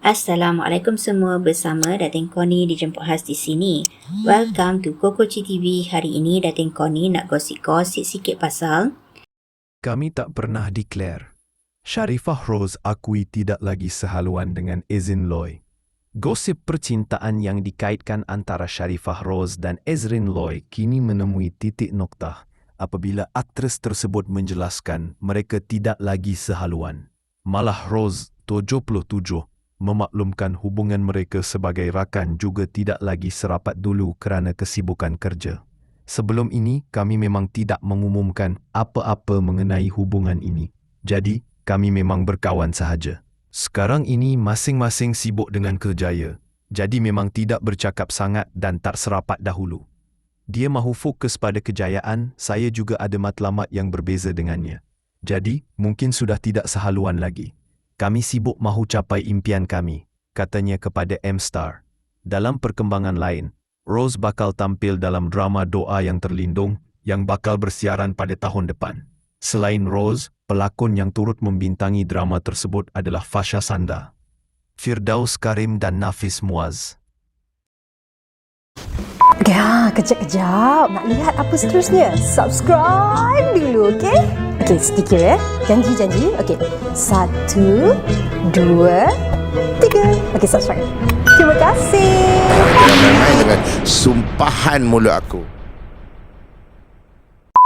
Assalamualaikum semua bersama Datin Koni dijemput khas di sini. Welcome to Kokoci TV. Hari ini Datin Koni nak gosip-gosip sikit pasal Kami tak pernah declare. Sharifah Rose akui tidak lagi sehaluan dengan Ezin Loy. Gosip percintaan yang dikaitkan antara Sharifah Rose dan Ezrin Loy kini menemui titik noktah apabila aktris tersebut menjelaskan mereka tidak lagi sehaluan. Malah Rose, 77, memaklumkan hubungan mereka sebagai rakan juga tidak lagi serapat dulu kerana kesibukan kerja. Sebelum ini, kami memang tidak mengumumkan apa-apa mengenai hubungan ini. Jadi, kami memang berkawan sahaja. Sekarang ini masing-masing sibuk dengan kerjaya. Jadi memang tidak bercakap sangat dan tak serapat dahulu. Dia mahu fokus pada kejayaan, saya juga ada matlamat yang berbeza dengannya. Jadi, mungkin sudah tidak sehaluan lagi. Kami sibuk mahu capai impian kami, katanya kepada M-Star. Dalam perkembangan lain, Rose bakal tampil dalam drama Doa yang Terlindung yang bakal bersiaran pada tahun depan. Selain Rose, pelakon yang turut membintangi drama tersebut adalah Fasha Sanda, Firdaus Karim dan Nafis Muaz. Ya, kejap-kejap. Nak lihat apa seterusnya? Subscribe dulu, okey? Okey, sedikit ya. Janji-janji. Okey. Satu, dua, tiga. Okey, subscribe. Terima kasih. Main dengan sumpahan mulut aku.